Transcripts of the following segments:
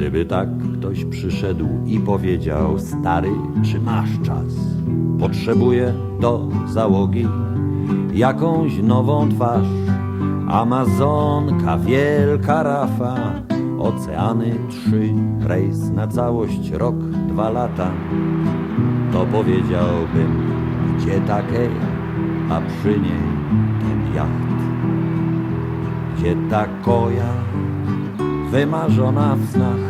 Gdyby tak ktoś przyszedł i powiedział Stary, czy masz czas? Potrzebuję do załogi jakąś nową twarz. Amazonka, wielka rafa Oceany trzy, rejs na całość, rok, dwa lata. To powiedziałbym, gdzie takiej, a przy niej ten jacht. Gdzie ta koja wymarzona w snach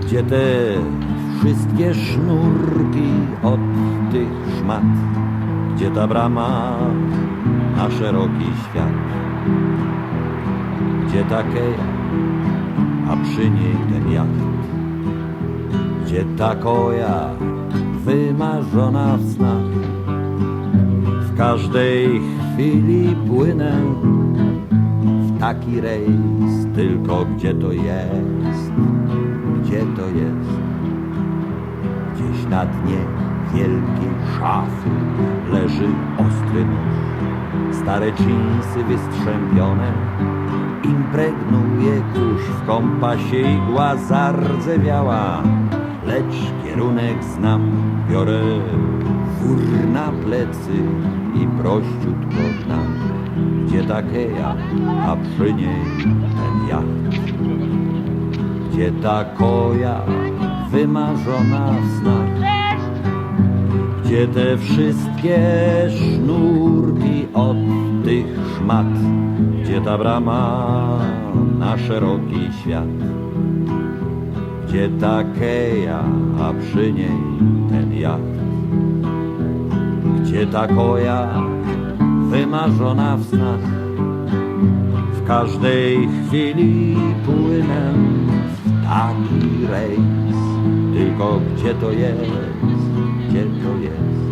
Gdzie te wszystkie sznurki od tych szmat Gdzie ta brama na szeroki świat Gdzie takie, a przy niej ten jacht Gdzie ta koja wymarzona w snach W każdej chwili płynę taki rejs Tylko gdzie to jest, gdzie to jest? Gdzieś na dnie wielkiej szafy leży ostry nóż. Stare dżinsy wystrzępione Impregnuje kurz w kompasie igła zardzewiała Lecz kierunek znam, biorę wór na plecy i prościutko tam Gdzie takeja, a przy niej ten jacht Gdzie ta koja wymarzona w snach. Gdzie te wszystkie sznurki od tych szmat, gdzie ta brama na szeroki świat, gdzie ta keja, a przy niej ten jacht, gdzie ta koja wymarzona w snach, w każdej chwili płynę w taki rejs, tylko gdzie to jest, gdzie to jest.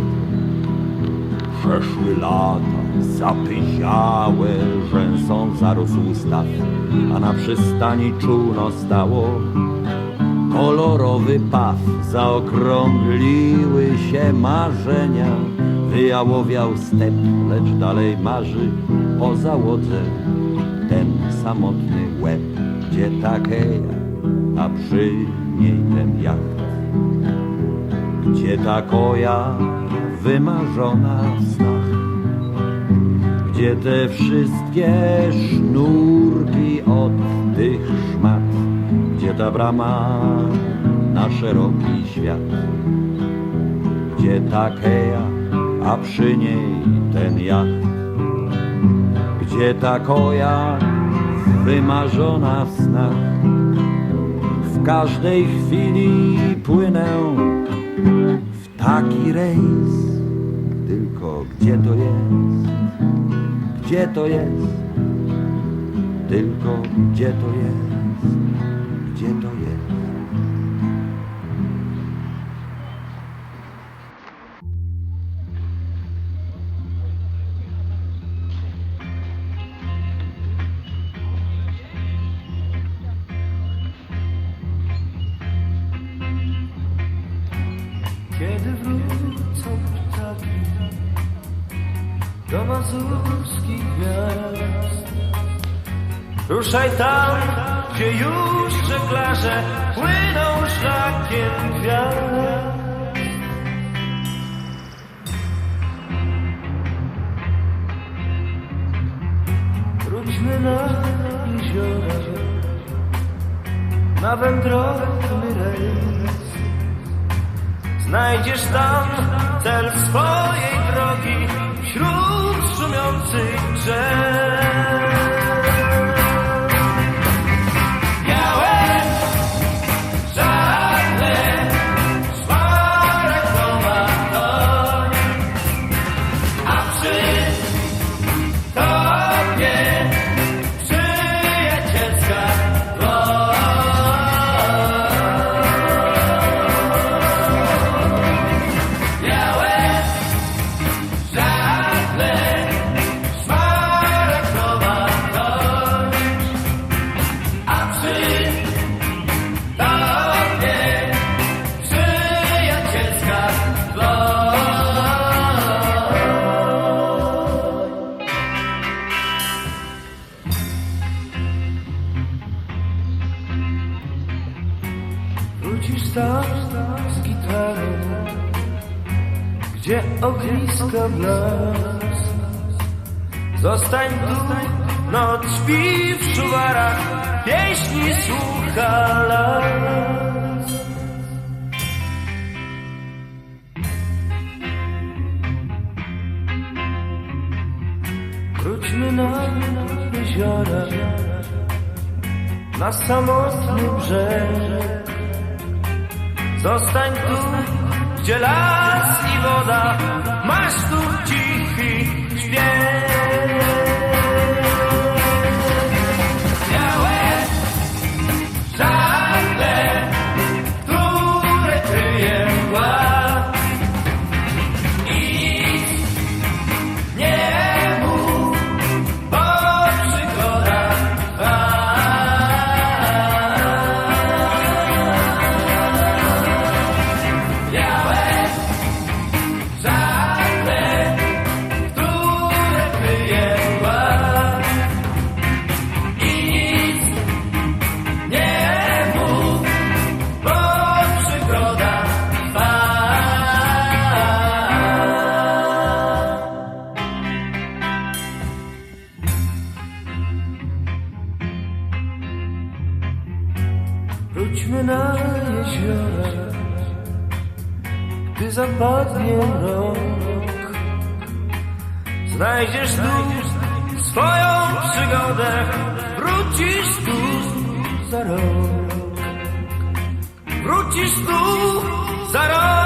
Przeszły lata, zapyziałe, rzęsą zarósł staw, a na przystani czółno stało. Kolorowy paw, zaokrągliły się marzenia, wyjałowiał step, lecz dalej marzy o załodze. Ten samotny łeb, gdzie takeja, a przy niej ten jacht. Gdzie ta koja wymarzona w snach Gdzie te wszystkie sznurki od tych szmat Gdzie ta brama na szeroki świat Gdzie ta keja, a przy niej ten jacht Gdzie ta koja wymarzona w snach W każdej chwili płynę w taki rejs. Tylko gdzie to jest? Gdzie to jest? Tylko gdzie to jest? Gdzie to jest? Kiedy wrócą ptaki do mazurskich gwiazd. Ruszaj tam, gdzie już żeglarze płyną szlakiem gwiazd. Wróćmy na jeziora, na wędrowny rejs Znajdziesz tam cel swojej tam z gitarą, gdzie ogniska blask. Zostań tu, noc śpi w szuwarach, pieśni słucha las. Wróćmy na jeziora, na samotny brzeg. Zostań tu, gdzie las i woda, masz tu cichy jeziora, gdy zapadnie rok. Znajdziesz tu swoją przygodę, wrócisz tu za rok. Wrócisz tu za rok.